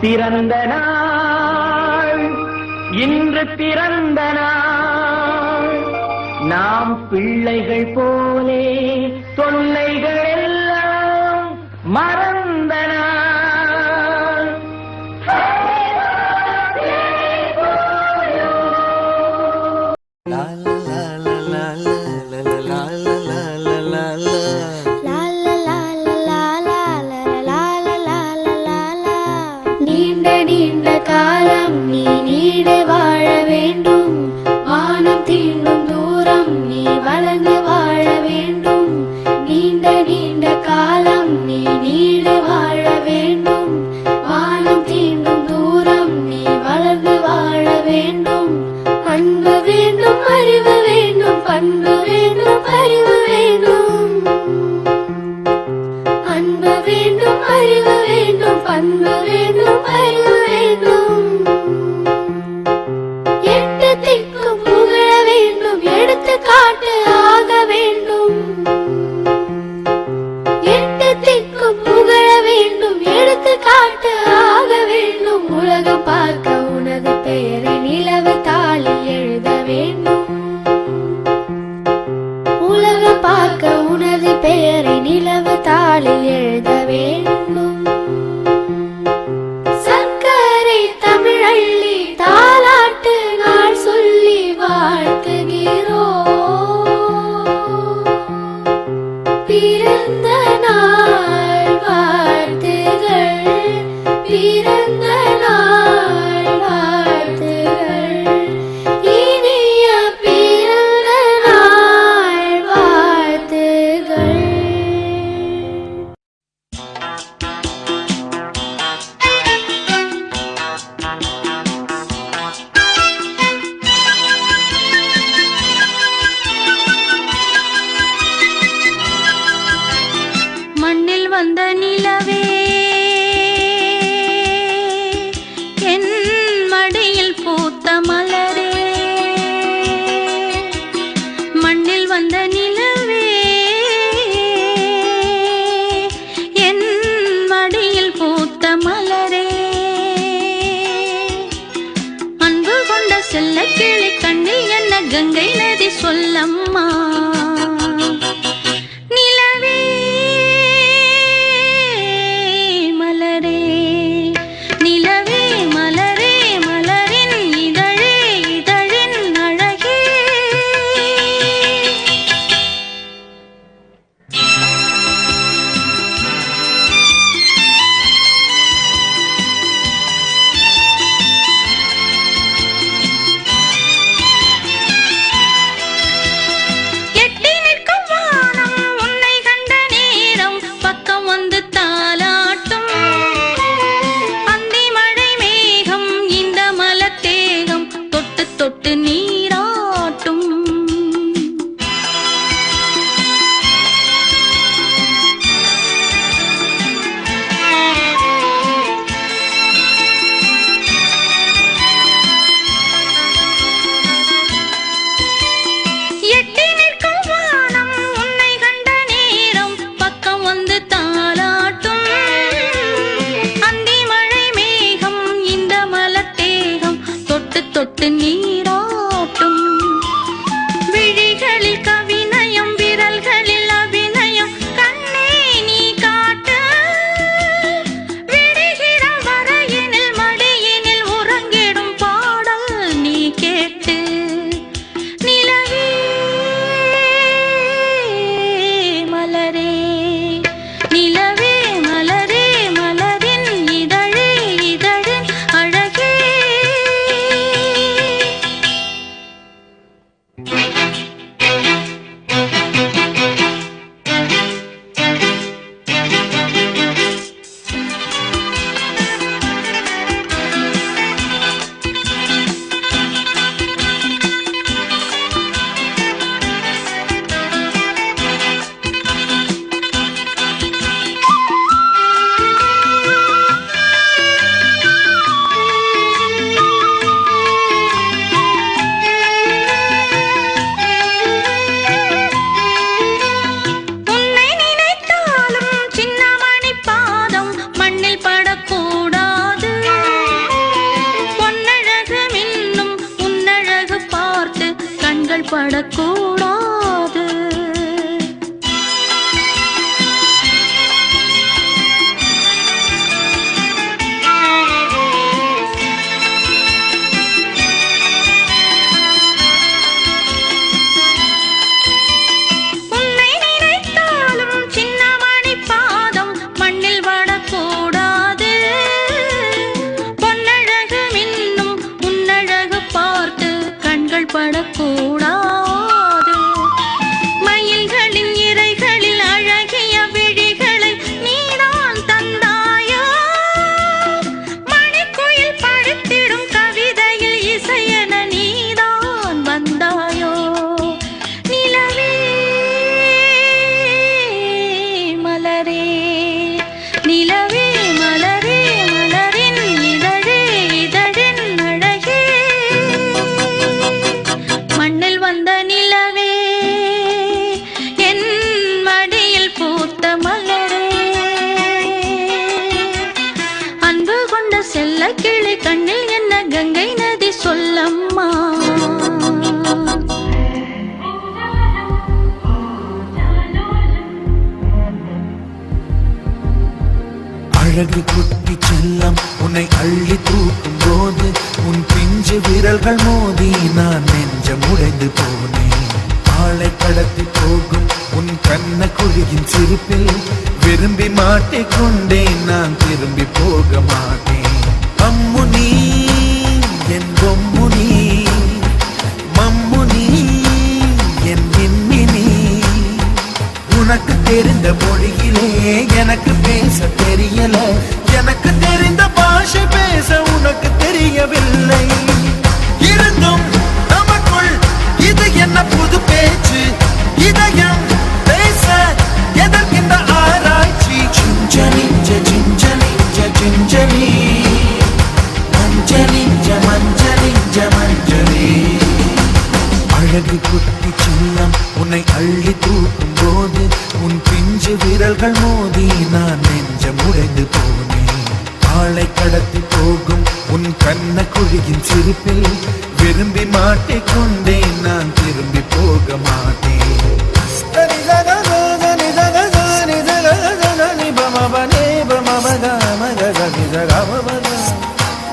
பிறந்த நாள். இன்று பிறந்த நாள். நாம் பிள்ளைகள் போலே தொல்லைகளை வாழ வேண்டும் அன்பு வேண்டும் அறிவு வேண்டும் பண்பு வேண்டும் அறிவு வேண்டும். அன்பு வேண்டும் அறிவு வேண்டும் பண்பு வேண்டும் அறிவு பிறந்த கங்கை நதி சொல்லம்மா. தெரிந்த மொழியிலே எனக்கு பேச தெரியல. எனக்கு தெரிந்த பாஷை பேச உனக்கு தெரியவில்லை. இருந்தும் நமக்குள் இது என்ன புது பேச்சு? இதயம் பேச எதற்கின்ற ஆராய்ச்சி. சிஞ்சனிஞ்ச சிஞ்சனிஞ்ச சிஞ்சனி மஞ்சனிஞ்ச மஞ்சனிஞ்ச மஞ்சனி அழகு குட்டி சின்னம் உன்னை அள்ளி தூ பிஞ்சு விரல்கள் மோதி நான் நெஞ்சம் உடைந்து போனேன் ஆளை கடத்தி போகும் உன் கண்ண குழியின் சிரிப்பில் விரும்பி மாட்டிக்கொண்டேன் நான் திரும்பி போக மாட்டேன்.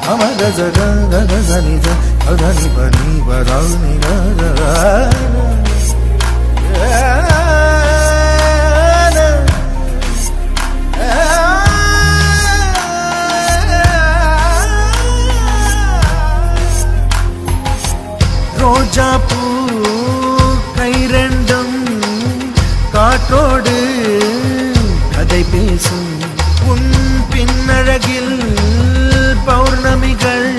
அமத ஜக கக சனி ஜ அகனி பனி பரானி ரோஜா ரோஜா பூ கை ரெண்டும் காற்றோடு கதை பேசும். உன் பின்னழகில் பௌர்ணமிகள்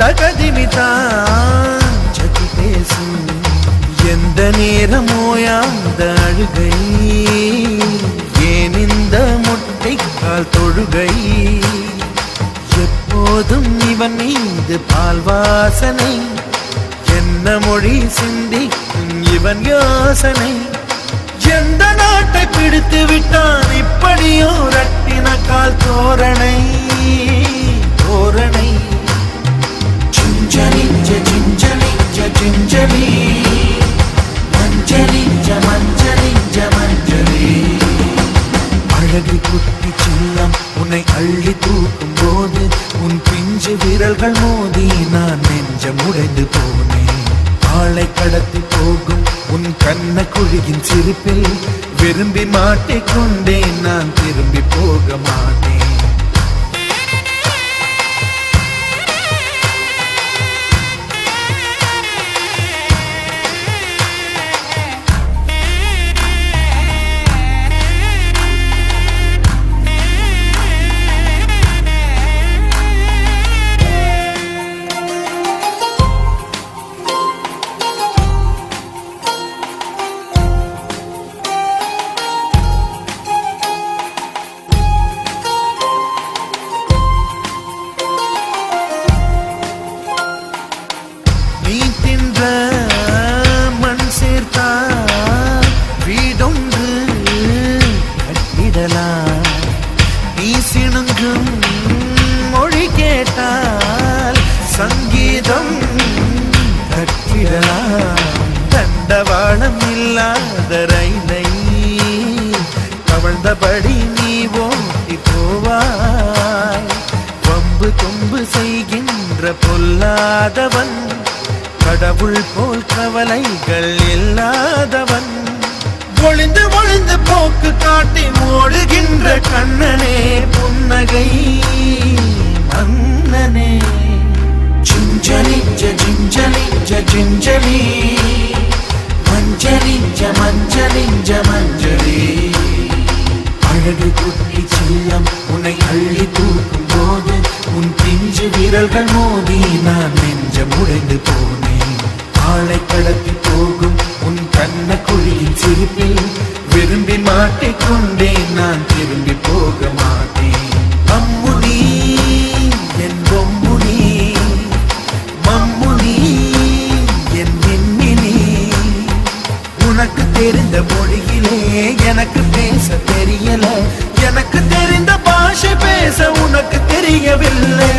தகதிமிதான் சதி பேசும். எந்த நேரமோ அந்த அழுகை ஏன் இந்த முட்டைக்கால் தொழுகை? எப்போதும் இவன் மீது பால் வாசனை என்ன மொழி சிந்திக்கும் இவன் யோசனை. எந்த நாட்டை பிடித்து விட்டான் இப்படியோ ரட்டின கால் தோரணை. தோரணை. சிஞ்சனிஞ்ச சிஞ்சனிஞ்ச சிஞ்சனி மஞ்சனிஞ்ச மஞ்சனிஞ்ச மஞ்சனி அழகு குட்டி செல்லம் உன்னை அள்ளி தூக்கும் போது உன் பிஞ்சு விரல்கள் மோதி நான் நெஞ்சம் உடைந்து போன நாளை கடத்தி போகும் உன் கண்ண குழியின் சிரிப்பில் விரும்பி மாட்டிக்கொண்டேன். நான் திரும்பி போக மாட்டேன். போக்கு காட்டி ஓடுகின்ற கண்ணனே புன்னகை மன்னனே. ஜிஞ்சலி ஜிஞ்சலி ஜிஞ்சலி மஞ்சளி மஞ்சளி மஞ்சளி அழகு குட்டி செல்லம் உன்னை அள்ளி தூக்கும் போது உன் பிஞ்சு விரல்கள் மோதி நான் நெஞ்ச உடைந்து போனேன். ஆளை கடத்தி போகும் உன் கண்ண குழியின் சிரிப்பில் திரும்பி மாட்டிக்கொண்டேன் நான் திரும்பி போக மாட்டேன். அம்முனி என் பொம்முனி மம்முனி என் மின்மினி. உனக்கு தெரிந்த மொழியிலே எனக்கு பேச தெரியல எனக்கு தெரிந்த பாஷை பேச உனக்கு தெரியவில்லை.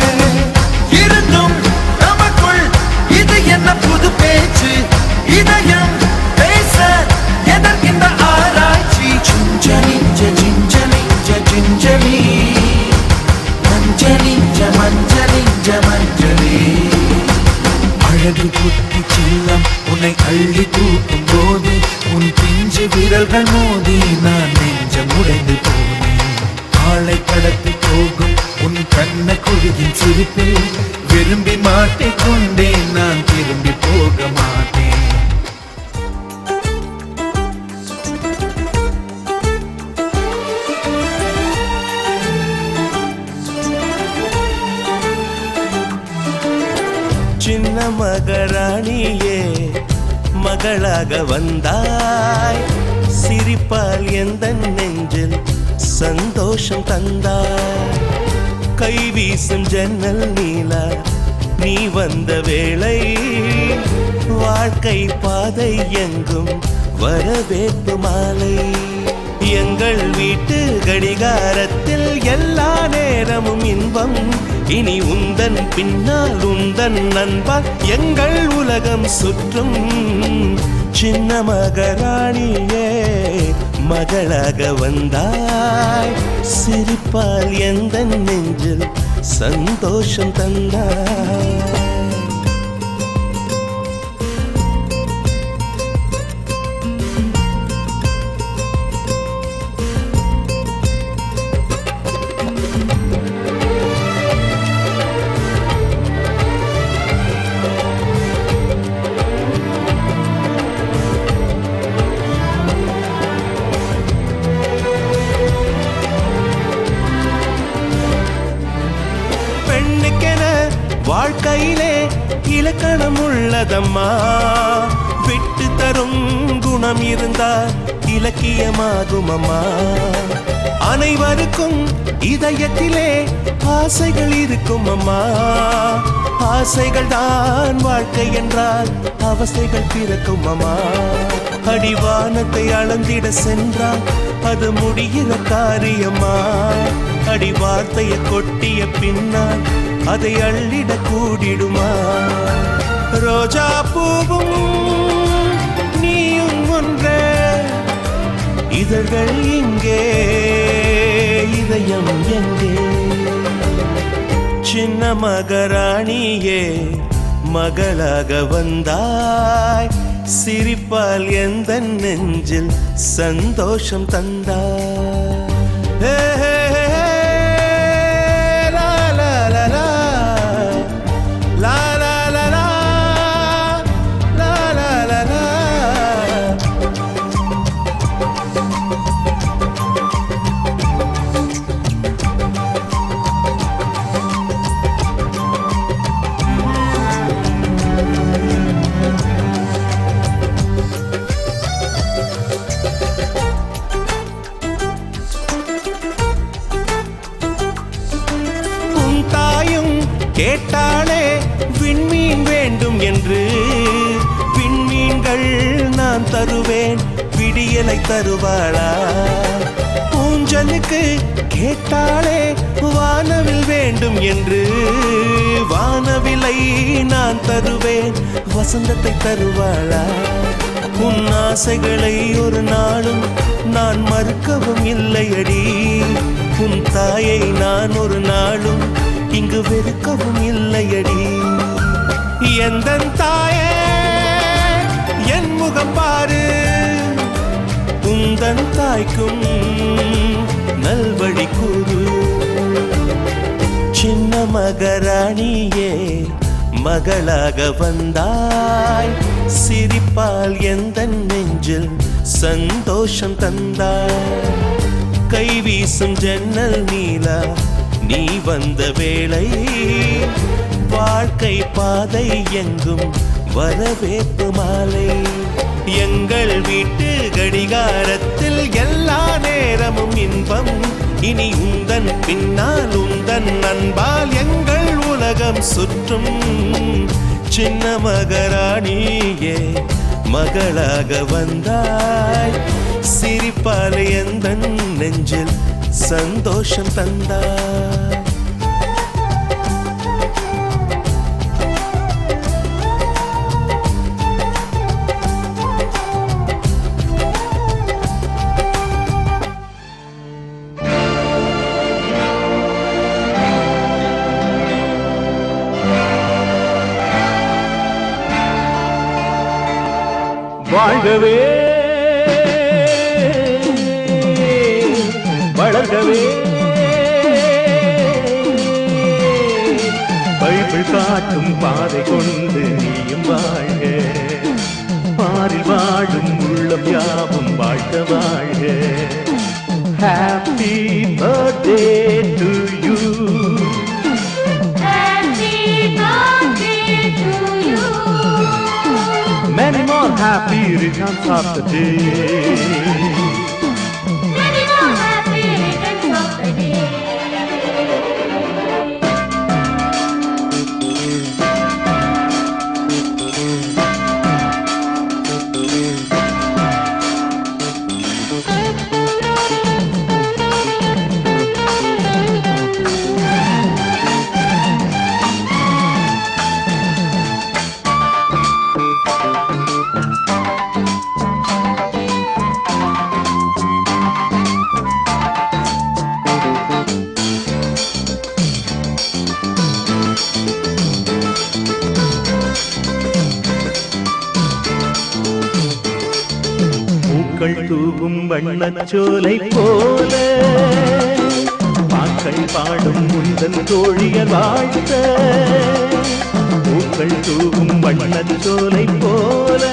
சிரிப்பால் எந்த நெஞ்சில் சந்தோஷம் தந்தாய்? கை வீசும் ஜன்னல் நீலா நீ வந்த வேளை வாழ்க்கை பாதை எங்கும் வரவேற்பு மாலை. எங்கள் வீட்டு கடிகாரத்தில் எல்லா நேரமும் இன்பம். இனி உந்தன் பின்னால் உந்தன் நண்பால் எங்கள் உலகம் சுற்றும். சின்ன மகராணியே மகளாக வந்தாய். சிரிப்பால் எந்த நெஞ்சில் சந்தோஷம் தந்தாய். இதயத்திலே ஆசைகள் இருக்கும் அம்மா. ஆசைகள் தான் வாழ்க்கை என்றால் அவசைகள் பிறக்கும் அம்மா. அடிவானத்தை அளந்திட சென்றால் அது முடிகிற காரியமா அடி வார்த்தைய கொட்டிய பின்னால் அதை அள்ளிட கூடிடுமா. ரோஜா பூவும் நீயும் ஒன்றே. இதழ்கள் இங்கே. இதயம் எங்கே? சின்ன மகராணியே மகளாக வந்தாய். சிரிப்பால் எந்த நெஞ்சில் சந்தோஷம் தந்தாய்? வேலை தருவாளா? பூஞ்சனுக்கு கேட்டாளே வானவில் வேண்டும் என்று. வானவிலை நான் தருவேன் வசந்தத்தை தருவாளா? உன் ஆசைகளை ஒரு நாளும் நான் மறுக்கவும் இல்லையடி. உன் தாயை நான் ஒரு நாளும் இங்கு வெறுக்கவும் இல்லையடி. எந்த தாயே என் முகம் பாரு. உந்தன் தாய்க்கும் நல்வழி கூறு. சின்ன மகராணியே மகளாக வந்தாய். சிரிப்பால் எந்த நெஞ்சில் சந்தோஷம் தந்தாய். கை வீசும் ஜன்னல் நீலா நீ வந்த வேளை. வாழ்க்கை பாதை எங்கும் வரவேற்பு மாலை. எங்கள் வீட்டு கடிகாரத்தில் எல்லா நேரமும் இன்பம். இனி உந்தன் பின்னால் உந்தன் அன்பால் எங்கள் உலகம் சுற்றும். சின்ன மகராணியே மகளாக வந்தாய். சிரிப்பால் எந்த நெஞ்சில் சந்தோஷம் தந்தாய். வாழ்கவே. வளர்கவே. பைபிள் காட்டும் பாதை கொண்டு நீயும் வாழ்க. பாரில் வாழும் உள்ளம் யாவும் வாழ்க வாழ்க. Happy birthday to happy returns of the day. வண்ணச்சோலை போல. பாக்கள் பாடும் முந்தன் தோழியர் வாழ்த்த பூக்கள் தூவும் வண்ணச்சோலை போல.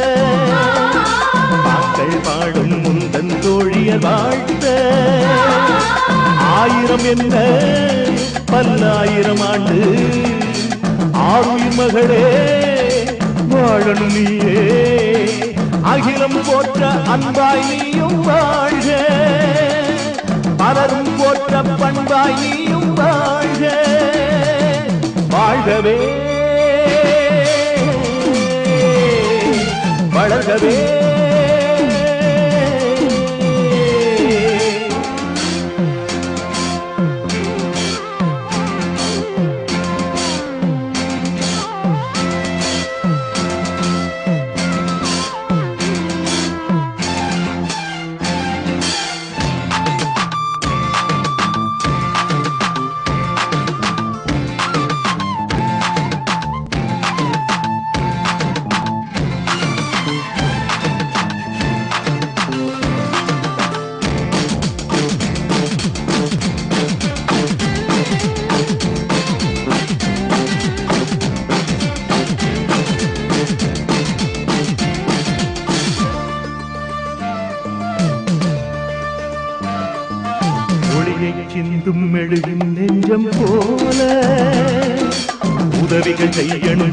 பாக்கள் பாடும் முந்தன் தோழியர் வாழ்த்த ஆயிரம் என்ன? பல்லாயிரம் ஆண்டு. ஆறுயிர் மகளே வாழணும் நீயே. அகிலம் போற்ற அன்பாய் வாழ்க. பலரும் போற்ற பண்பாய் வாழ்க. வாழ்கவே. வளர்கவே.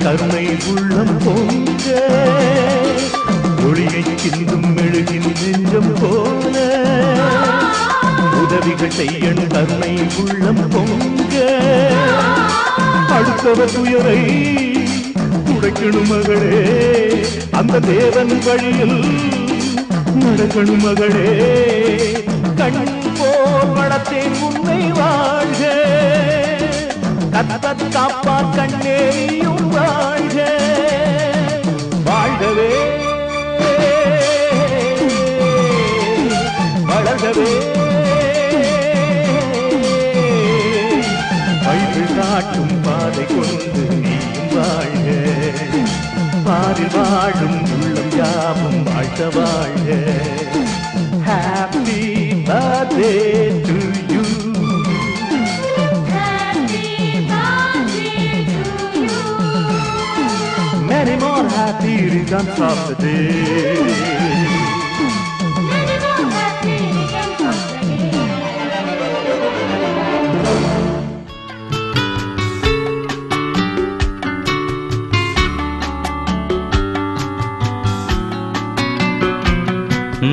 கருணை உள்ளம் போங்க ஒளியை சிந்தும் மெழுகின் நெஞ்சம் போல. உதவிகள் செய்யணும் கருணை உள்ளம் பொங்க. அடுத்தவர் துயரை துடைக்கணும் மகளே. அந்த தேவன் வழியில் நடக்கணும் மகளே. கண் போர் வளத்தேன் உன்னை வாழ்க. கத்தத் காப்பார் கண்ணேயும் பாரில் வாழும் உள்ளம் யாவும் வாழ்த்த வாழ்க happy birthday to you Many more happy returns of the day.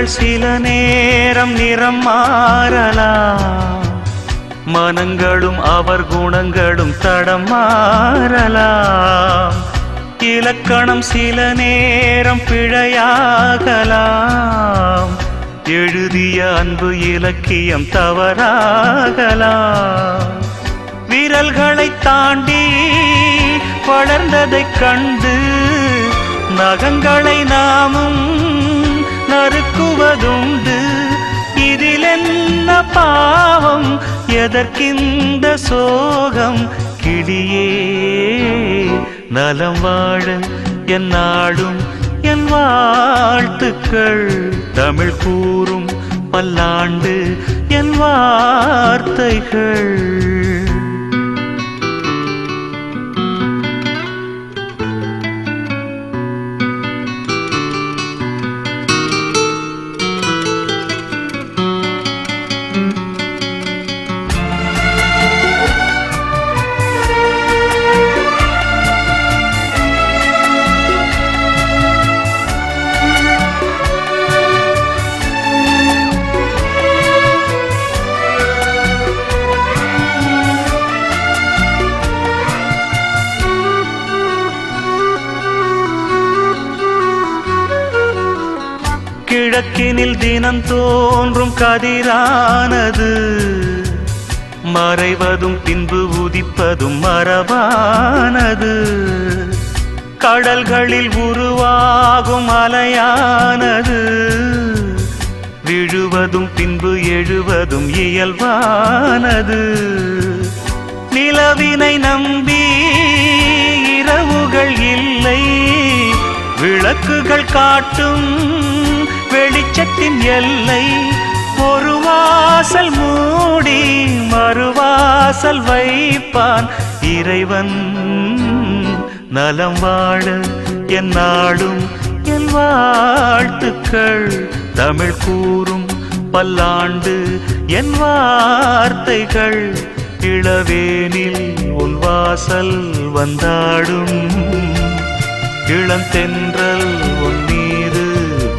கண்கள் சில நேரம் நிறம் மாறலாம். மனங்களும் அவர் குணங்களும் தடம் மாறலாம். இலக்கணம் சில நேரம் பிழையாகலாம். எழுதிய அன்பு இலக்கியம் தவறாகலாம். விரல்களை தாண்டி வளர்ந்ததைக் கண்டு நகங்களை நாமும் நறுக்குவதுண்டு இதில் என்ன பாவம்? எதற்கிந்த சோகம்? கிளியே நலம் வாழ என் நாடும் என் வாழ்த்துக்கள். தமிழ் கூறும் பல்லாண்டு என் வார்த்தைகள். கிழக்கினில் தினம் தோன்றும் கதிரானது. மறைவதும் பின்பு உதிப்பதும் மரபானது. கடல்களில் உருவாகும் அலையானது விழுவதும் பின்பு எழுவதும் இயல்பானது. நிலவினை நம்பி இரவுகள் இல்லை. விளக்குகள் காட்டும் வெளிச்சத்தின் எல்லை ஒரு வாசல் மூடி மறுவாசல் வைப்பான் இறைவன். நலம் வாழ என் நாடும் என் வாழ்த்துக்கள். தமிழ் கூறும் பல்லாண்டு என் வார்த்தைகள். இளவேனில் உன் வாசல் வந்தாடும். இளந்தென்றல்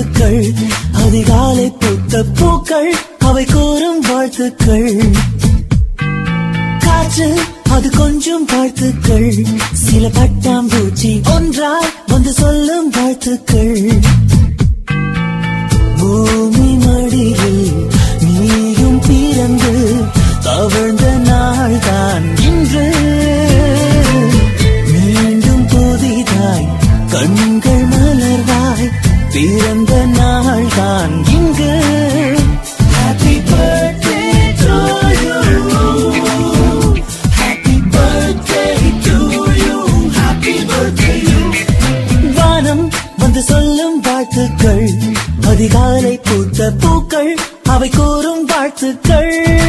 சொல்லும் அதிகாலை பூத்த பூக்கள் அவை கூறும் வாழ்த்துக்கள். காற்று அது கொஞ்சம் வாழ்த்துக்கள். சில பட்டாம்பூச்சி ஒன்றால் வந்து சொல்லும் வாழ்த்துக்கள். கூறும் வாழ்த்துக்கள்